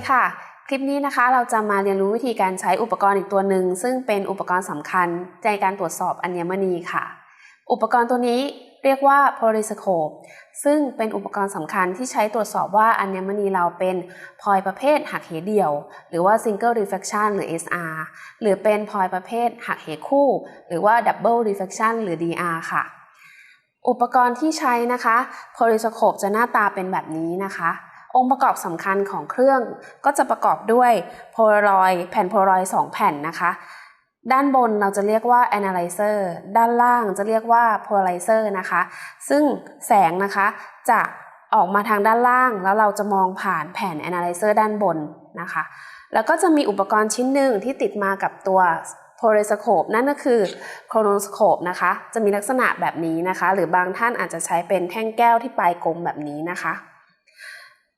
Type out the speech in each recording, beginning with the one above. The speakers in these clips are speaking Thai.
ดีค่ะ คลิปนี้นะคะเราจะมาเรียนรู้วิธีการใช้อุปกรณ์อีกตัวหนึ่งซึ่งเป็นอุปกรณ์สำคัญในการตรวจสอบอัญมณีค่ะ อุปกรณ์ตัวนี้เรียกว่า Polyscope ซึ่งเป็นอุปกรณ์สำคัญที่ใช้ตรวจสอบว่าอัญมณีเราเป็นพลอยประเภทหักเหเดี่ยว หรือว่า Single Reflection หรือ SR หรือเป็นพลอยประเภทหักเหคู่ หรือว่า Double Reflection หรือ DR ค่ะ อุปกรณ์ที่ใช้นะคะ Polyscope จะหน้าตาเป็นแบบนี้นะคะ องค์ประกอบสำคัญของเครื่องก็จะประกอบด้วยโพลารอยแผ่นโพลารอย2แผ่นนะคะ ด้านบนเราจะเรียกว่า analyzer ด้านล่างจะเรียกว่า polarizer นะคะ ซึ่งแสงนะคะจะออกมาทางด้านล่าง แล้วเราจะมองผ่านแผ่น analyzer ด้านบนนะคะ แล้วก็จะมีอุปกรณ์ชิ้นหนึ่งที่ติดมากับตัว polyscope นั่นก็คือ chronoscope นะคะ จะมีลักษณะแบบนี้นะคะ หรือบางท่านอาจจะใช้เป็นแท่งแก้วที่ปลายกลมแบบนี้นะคะ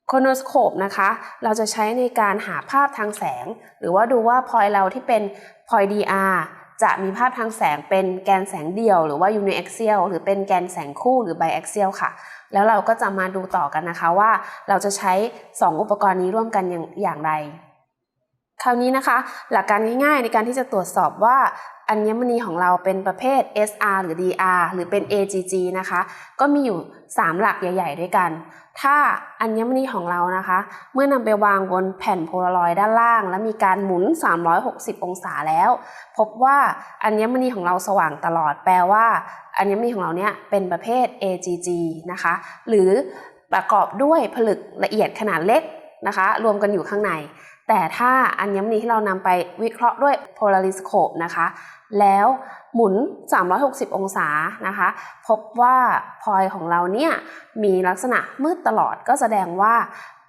โคโนสโคปนะคะ เราจะใช้ในการหาภาพทางแสง หรือว่าดูว่าพลอยเราที่เป็นพลอย DR จะมีภาพทางแสงเป็นแกนแสงเดี่ยว หรือว่า uniaxial หรือเป็นแกนแสงคู่หรือ biaxial ค่ะ แล้วเราก็จะมาดูต่อกันนะคะว่าเราจะใช้ 2 อุปกรณ์นี้ร่วมกันอย่างอย่างไร คราวนี้นะคะ หลักการง่ายๆในการที่จะตรวจสอบว่า อัญมณีของเราเป็นประเภท SR หรือ DR หรือเป็น AGG นะคะ ก็มีอยู่ 3 หลักใหญ่ ๆ ด้วยกัน ถ้าอัญมณีของเรานะคะ เมื่อนำไปวางบนแผ่นโพลารอยด์ด้านล่าง และมีการหมุน 360 องศาแล้ว พบว่าอัญมณีของเราสว่างตลอด แปลว่าอัญมณีของเราเนี่ยเป็นประเภท AGG นะคะ หรือประกอบด้วยผลึกละเอียดขนาดเล็กนะคะ รวมกันอยู่ข้างใน แต่ถ้าอัญมณีที่เรานำไปวิเคราะห์ด้วย polariscope นะคะ แล้วหมุน 360 องศานะคะ พบว่าพลอยของเราเนี่ยมีลักษณะมืดตลอดก็แสดงว่า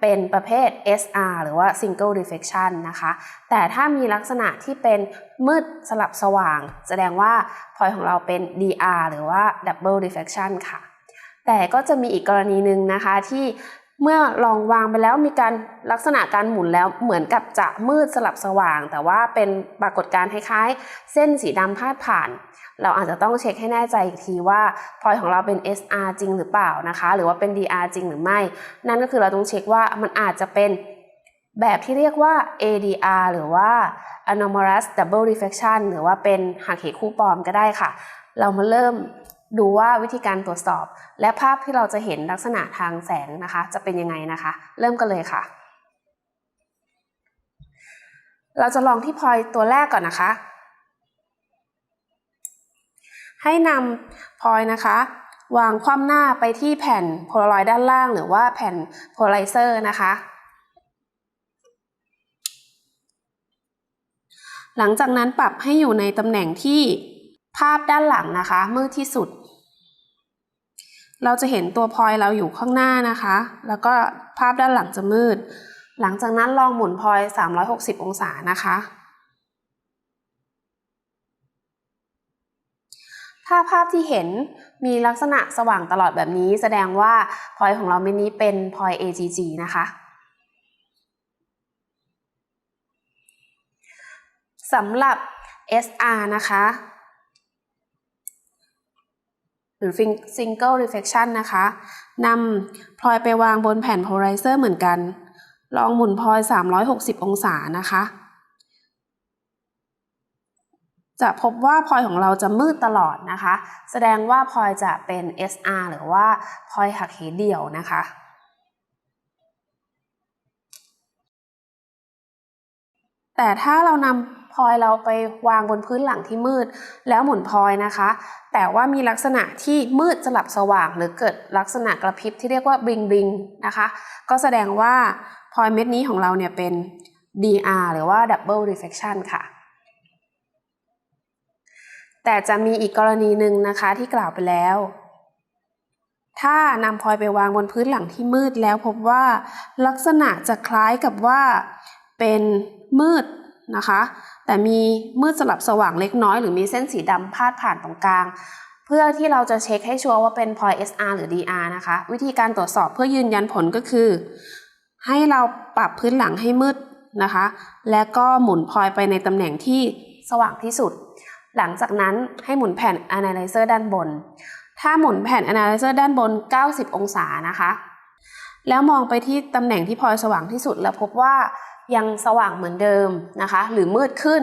เป็นประเภท SR หรือว่า Single Reflection นะคะ แต่ถ้ามีลักษณะที่เป็นมืดสลับสว่าง แสดงว่าพลอยของเราเป็น DR หรือว่า Double Reflection ค่ะ แต่ก็จะมีอีกกรณีหนึ่งนะคะที่ เมื่อลองวางไปแล้วมีการลักษณะการหมุนแล้วเหมือนกับจะมืดสลับสว่าง แต่ว่าเป็นปรากฏการณ์คล้ายๆ เส้นสีดำพาดผ่าน เราอาจจะต้องเช็คให้แน่ใจอีกทีว่าพลอยของเราเป็น SR จริงหรือเปล่านะคะ หรือว่าเป็น DR จริงหรือไม่ นั่นก็คือเราต้องเช็คว่ามันอาจจะเป็นแบบที่เรียกว่า ADR หรือว่า anomalous double reflection หรือว่าเป็นหักเหคู่ปลอมก็ได้ค่ะ เรามาเริ่ม ดูว่าวิธีการตรวจสอบ และภาพที่เราจะเห็นลักษณะทางแสงนะคะ จะเป็นยังไงนะคะ เริ่มกันเลยค่ะ เราจะลองที่พอยตัวแรกก่อนนะคะ ให้นำพอยนะคะ วางคว่ำหน้าไปที่แผ่นโพลารอยด์ด้านล่าง หรือว่าแผ่นโพลาริเซอร์นะคะ หลังจากนั้นปรับให้อยู่ในตำแหน่งที่ภาพด้านหลังนะคะมืดที่สุด เราจะเห็นตัวพลอยเราอยู่ข้างหน้านะคะ แล้วก็ภาพด้านหลังจะมืด หลังจากนั้นลองหมุนพลอย 360 องศานะคะ ถ้าภาพที่เห็นมีลักษณะสว่างตลอดแบบนี้ แสดงว่าพลอยของเราเม็ดนี้เป็นพลอย AGG นะคะสำหรับ SR นะคะ รือ single reflection นะคะนำพลอยไปวางบนแผ่น polarizer เหมือนกัน ลองหมุนพลอย 360 องศานะคะ จะพบว่าพลอยของเราจะมืดตลอดนะคะ แสดงว่าพลอยจะเป็น SR หรือว่าพลอยหักเหเดี่ยวนะคะแต่ถ้าเรานำ พลอยเราไปวางบนพื้นหลังที่มืด แล้วหมุนพลอยนะคะ แต่ว่ามีลักษณะที่มืดสลับสว่าง หรือเกิดลักษณะกระพริบที่เรียกว่าบลิงบลิงนะคะ ก็แสดงว่าพลอยเม็ดนี้ของเราเนี่ยเป็น DR หรือว่า Double Reflection ค่ะ แต่จะมีอีกกรณีหนึ่งนะคะที่กล่าวไปแล้วถ้านำพลอยไปวางบนพื้นหลังที่มืดแล้วพบว่าลักษณะจะคล้ายกับว่าเป็นมืด นะคะ แต่มีมืดสลับสว่างเล็กน้อยหรือมีเส้นสีดำพาดผ่านตรงกลาง เพื่อที่เราจะเช็คให้ชัวร์ว่าเป็นพอย SR หรือ DR นะคะ วิธีการตรวจสอบเพื่อยืนยันผลก็คือ ให้เราปรับพื้นหลังให้มืดนะคะ และก็หมุนพลอยไปในตำแหน่งที่สว่างที่สุด หลังจากนั้นให้หมุนแผ่น Analyzer ด้านบน ถ้าหมุนแผ่น Analyzer ด้านบน 90 องศานะคะ แล้วมองไปที่ตำแหน่งที่พลอยสว่างที่สุดแล้วพบว่ายังสว่างเหมือนเดิมนะคะ หรือมืดขึ้น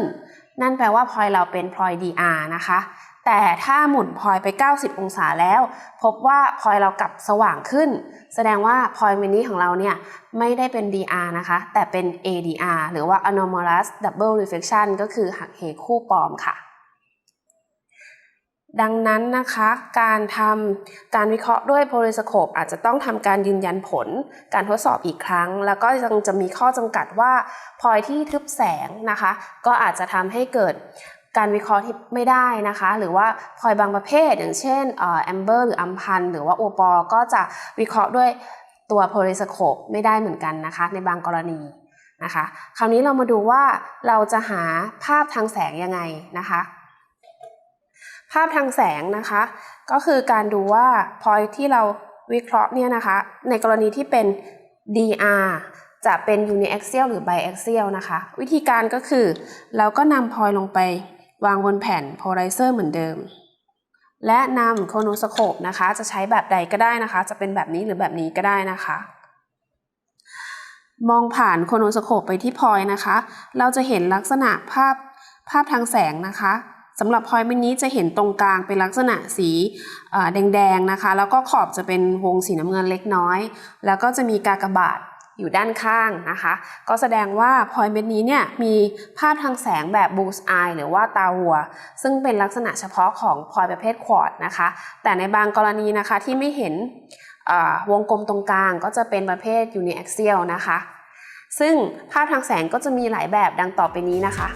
นั่นแปลว่าพลอยเราเป็นพลอย DR นะคะ แต่ถ้าหมุนพลอยไป 90 องศาแล้ว พบว่าพลอยเรากลับสว่างขึ้น แสดงว่าพลอยมินิของเราเนี่ยไม่ได้เป็น DR นะคะ แต่เป็น ADR หรือว่า anomalous double reflection ก็คือหักเหคู่ปลอมค่ะ ดังนั้นนะคะการทำการวิเคราะห์ด้วยโพลิสโคปอาจจะต้องทำการยืนยันผล การทดสอบอีกครั้ง แล้วก็ยังจะมีข้อจำกัดว่าพลอยที่ทึบแสงนะคะ ก็อาจจะทำให้เกิดการวิเคราะห์ที่ไม่ได้นะคะ หรือว่าพลอยบางประเภท อย่างเช่นแอมเบอร์หรืออัมพันหรือว่าโอปอก็จะวิเคราะห์ด้วยตัวโพลิสโคปไม่ได้เหมือนกันนะคะ ในบางกรณีนะคะ คราวนี้เรามาดูว่าเราจะหาภาพทางแสงยังไงนะคะ ภาพทางแสงนะคะ ก็คือการดูว่าพอยที่เราวิเคราะห์เนี่ยนะคะ ในกรณีที่เป็น DR จะเป็น uniaxial หรือ biaxial นะคะ วิธีการก็คือ เราก็นำพอยลงไปวางบนแผ่น polarizer เหมือนเดิม และนำโคโนสโคปนะคะ จะใช้แบบใดก็ได้นะคะ จะเป็นแบบนี้หรือแบบนี้ก็ได้นะคะ มองผ่านโคโนสโคปไปที่พอยนะคะ เราจะเห็นลักษณะภาพภาพทางแสงนะคะ สำหรับพอยต์มินี้จะเห็นตรงกลางเป็นลักษณะสีแดงๆนะคะ แล้วก็ขอบจะเป็นวงสีน้ำเงินเล็กน้อย แล้วก็จะมีกากบาทอยู่ด้านข้างนะคะ ก็แสดงว่าพอยต์เม็ดนี้เนี่ยมีภาพทางแสงแบบบูสไอหรือว่าตาวัว ซึ่งเป็นลักษณะเฉพาะของพอยต์ประเภทควอดนะคะ แต่ในบางกรณีนะคะที่ไม่เห็นวงกลมตรงกลางก็จะเป็นประเภท uniaxial นะคะ ซึ่งภาพทางแสงก็จะมีหลายแบบดังต่อไปนี้นะคะ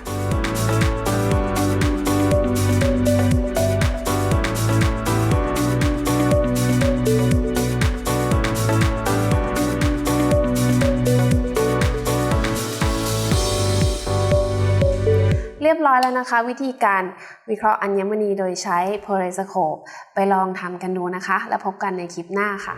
แล้วนะคะ วิธีการวิเคราะห์อัญมณีโดยใช้โพลาริสโคปไปลองทำกันดูนะคะ แล้วพบกันในคลิปหน้าค่ะ